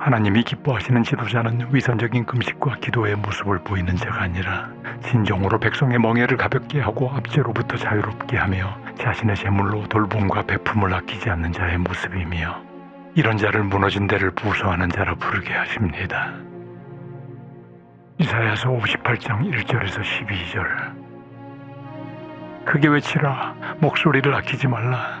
하나님이 기뻐하시는 지도자는 위선적인 금식과 기도의 모습을 보이는 자가 아니라 진정으로 백성의 멍에를 가볍게 하고 압제로부터 자유롭게 하며 자신의 재물로 돌봄과 베품을 아끼지 않는 자의 모습이며 이런 자를 무너진 데를 부서하는 자라 부르게 하십니다. 이사야서 58장 1절에서 12절. 크게 외치라. 목소리를 아끼지 말라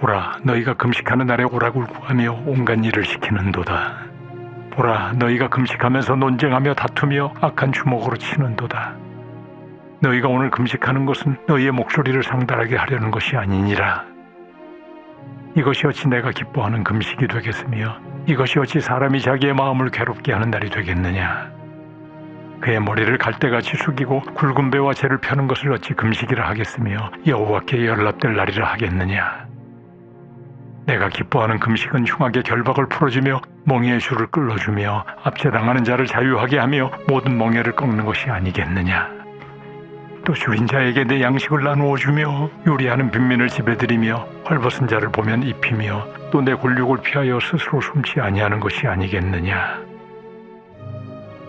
보라 너희가 금식하는 날에 오락을 구하며 온갖 일을 시키는도다. 보라 너희가 금식하면서 논쟁하며 다투며 악한 주먹으로 치는도다. 너희가 오늘 금식하는 것은 너희의 목소리를 상달하게 하려는 것이 아니니라. 이것이 어찌 내가 기뻐하는 금식이 되겠으며 이것이 어찌 사람이 자기의 마음을 괴롭게 하는 날이 되겠느냐? 그의 머리를 갈대같이 숙이고 굵은 배와 재를 펴는 것을 어찌 금식이라 하겠으며 여호와께 연락될 날이라 하겠느냐 내가 기뻐하는 금식은 흉하게 결박을 풀어주며 멍에의 줄을 끌어주며 압제당하는 자를 자유하게 하며 모든 멍에를 꺾는 것이 아니겠느냐? 또 줄인 자에게 내 양식을 나누어 주며 요리하는 빈민을 들이며 헐벗은 자를 보면 입히며 또 내 곤욕을 피하여 스스로 숨지 아니하는 것이 아니겠느냐?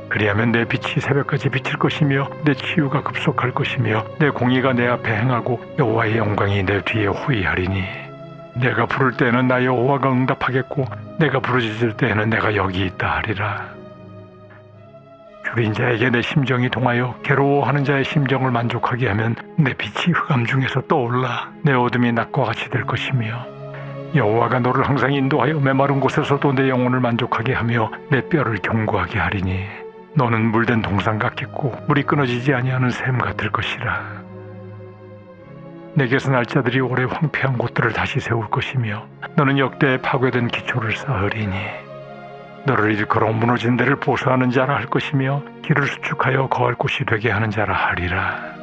그리하면 내 빛이 새벽까지 비칠 것이며 내 치유가 급속할 것이며 내 공의가 내 앞에 행하고 여호와의 영광이 내 뒤에 후이하리니 내가 부를 때에는 나 여호와가 응답하겠고 내가 부르짖을 때에는 내가 여기 있다 하리라. 줄인 자에게 내 심정이 동하여 괴로워하는 자의 심정을 만족하게 하면 내 빛이 흑암 중에서 떠올라 내 어둠이 낮과 같이 될 것이며 여호와가 너를 항상 인도하여 메마른 곳에서도 내 영혼을 만족하게 하며 내 뼈를 견고하게 하리니 너는 물된 동상 같겠고 물이 끊어지지 아니하는 샘 같을 것이라 내게서 날 자들이 오래 황폐한 곳들을 다시 세울 것이며 너는 역대에 파괴된 기초를 쌓으리니 너를 일컬어 무너진 데를 보수하는 자라 할 것이며 길을 수축하여 거할 곳이 되게 하는 자라 하리라